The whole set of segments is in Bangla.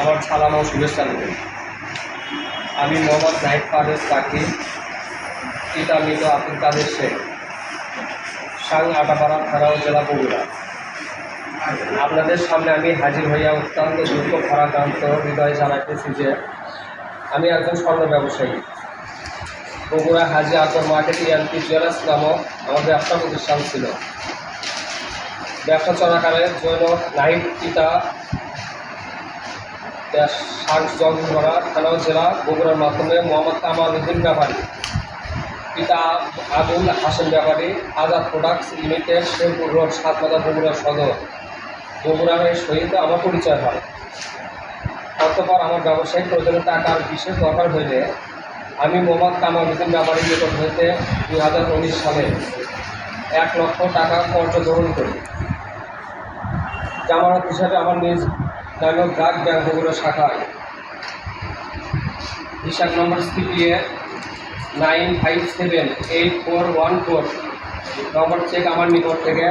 আমার সালাম ও শুভেচ্ছা নেবেন আমি মোহাম্মদ নাইট পারভেজ পাখি পিতা মৃত আব্দুল কাদের শেখ, সাং আটাপাড়া থানা জেলা বগুড়া। আপনাদের সামনে আমি হাজির হইয়া অত্যন্ত দুঃখ ভারাক্রান্ত হৃদয় জানাইতেছি যে আমি একজন স্বর্ণ ব্যবসায়ী। বগুড়া হাজি আকর মার্কেট ইয়ানপি জুয়েলার্স নামক আমার ব্যবসা প্রতিষ্ঠান ছিল। ব্যবসা চলাকালে জৈন নাহিদ পিতা শাক জলভরা থানা জেলা বগুড়ার মাধ্যমে মোহাম্মদ কামাল উদ্দিন ব্যাপারী, পিতা Abul Hasan Bepari, Azad products limited, Sherpur road Satmatha Bogura Sadar. বগুড়ার সহিত আমার পরিচয় হয়। অতপর আমার ব্যবসায়িক প্রয়োজনে টাকার বিশেষ দরকার হইলে আমি মোহাম্মদ কামাল উদ্দিন ব্যাপারীর নিকট হইতে দুই হাজার উনিশ সালে এক লক্ষ টাকা কর্জ গ্রহণ করি। জামানত হিসাবে আমার নিজ নামে ব্রাক ব্যাংক বগুড়া শাখায় হিসাব নম্বর CPA nine five seven eight four one four. নম্বর চেক আমার নিকট থেকে।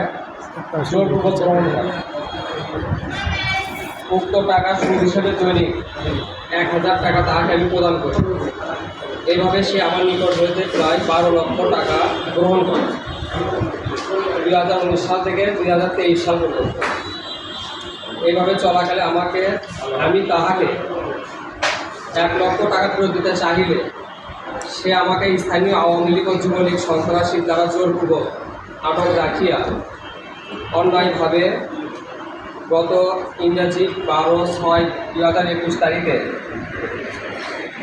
উক্ত টাকা সুদ হিসেবে দৈনিক এক হাজার টাকা তাহাকে আমি প্রদান করি। এইভাবে সে আমার নিকট হইতে প্রায় বারো লক্ষ টাকা গ্রহণ করে। দুই হাজার উনিশ সাল থেকে দুই হাজার তেইশ সাল পর্যন্ত। এইভাবে চলাকালে আমাকে, আমি তাহাকে এক লক্ষ টাকা ফেরত দিতে চাহিলে, সে আমাকে স্থানীয় আওয়ামী লীগ ও যুবলীগ সন্ত্রাসীর দ্বারা জোরপূর্বক আটক রাখিয়া অন্যায়ভাবে গত ইংরাজি বারো ছয় দুই হাজার একুশ তারিখে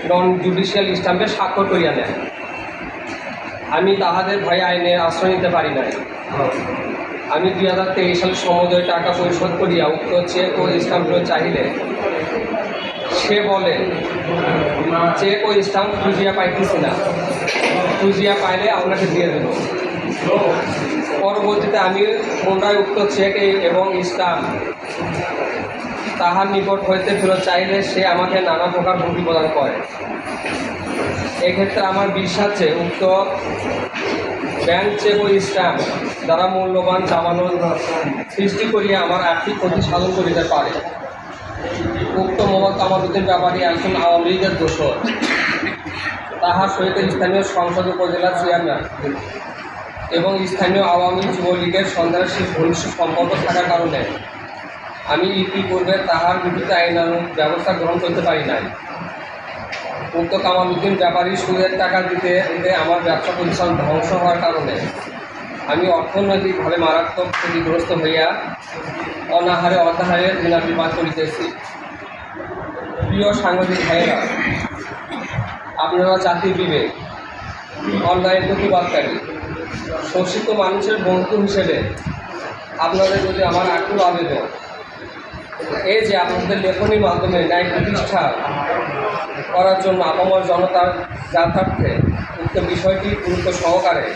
নন জুডিশিয়াল স্টাম্পে স্বাক্ষর করিয়া নেয় আমি তাহাদের ভয়ে আইনে আশ্রয় নিতে পারি নাই। আমি দুই হাজার তেইশ সালে সমুদয় টাকা পরিশোধ করিয়া উক্ত চেক ও স্ট্যাম্পগুলো চাহিলে। সে বলে চেক ও স্ট্যাম্প খুঁজিয়া পাইতেছি না। খুঁজিয়া পাইলে আপনাকে দিয়ে দেব। পরবর্তীতে আমি পুনরায় উক্ত চেক এবং স্ট্যাম্প তাহার নিকট হইতে ফেরত চাইলে সে আমাকে নানা প্রকার হুমকি প্রদান করে। এক্ষেত্রে আমার বিশ্বাস উক্ত ব্যাংক চেক ও স্ট্যাম্প, দ্বারা মূল্যবান জামানত সৃষ্টি করিয়া আমার আর্থিক ক্ষতি সাধন করিতে পারে। উক্ত মোহাম্মদ কামালুদ্দিন ব্যাপারী একজন আওয়ামী লীগের দোষর। তাহার সহিত স্থানীয় সংসদ উপজেলা চেয়ারম্যান এবং স্থানীয় আওয়ামী যুবলীগের সন্ত্রাসী ঘনিষ্ঠ সম্পর্ক থাকার কারণে আমি ইতিপূর্বে তাহার বিরুদ্ধে আইনানুগ ব্যবস্থা গ্রহণ করতে পারি নাই। উক্ত কামালুদ্দিন ব্যাপারী সুদের টাকা দিতে দিতে আমার ব্যবসা প্রতিষ্ঠান ধ্বংস হওয়ার কারণে আমি অর্থনৈতিকভাবে মারাত্মক ক্ষতিগ্রস্ত হইয়া অনাহারে অর্ধাহারে দিনাবিপাত করিতেছি। প্রিয় সাংবাদিক ভাইয়েরা, আপনারা জাতির বিবেক অনলাইন প্রতিবাদকারী, শোষিত মানুষের বন্ধু হিসেবে আপনাদের যদি আমার আকুল আবেদন এই যে আপনাদের লেখনির মাধ্যমে ন্যায় প্রতিষ্ঠা করার জন্য আপামর জনতার যাতার্থে উক্ত বিষয়টি গুরুত্ব সহকারে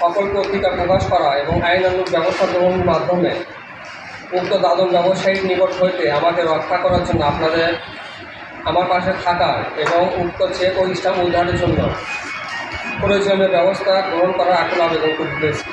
সকল পত্রিকা প্রকাশ করা এবং আইনানুগ ব্যবস্থা গ্রহণের মাধ্যমে উক্ত দাদন ব্যবসায়ীর নিকট হইতে আমাকে রক্ষা করার জন্য আপনাদের আমার পাশে থাকার এবং উক্ত চেক ও স্টাম্প উদ্ধারের জন্য প্রয়োজনীয় ব্যবস্থা গ্রহণ করার আকুল আবেদন করতেছি।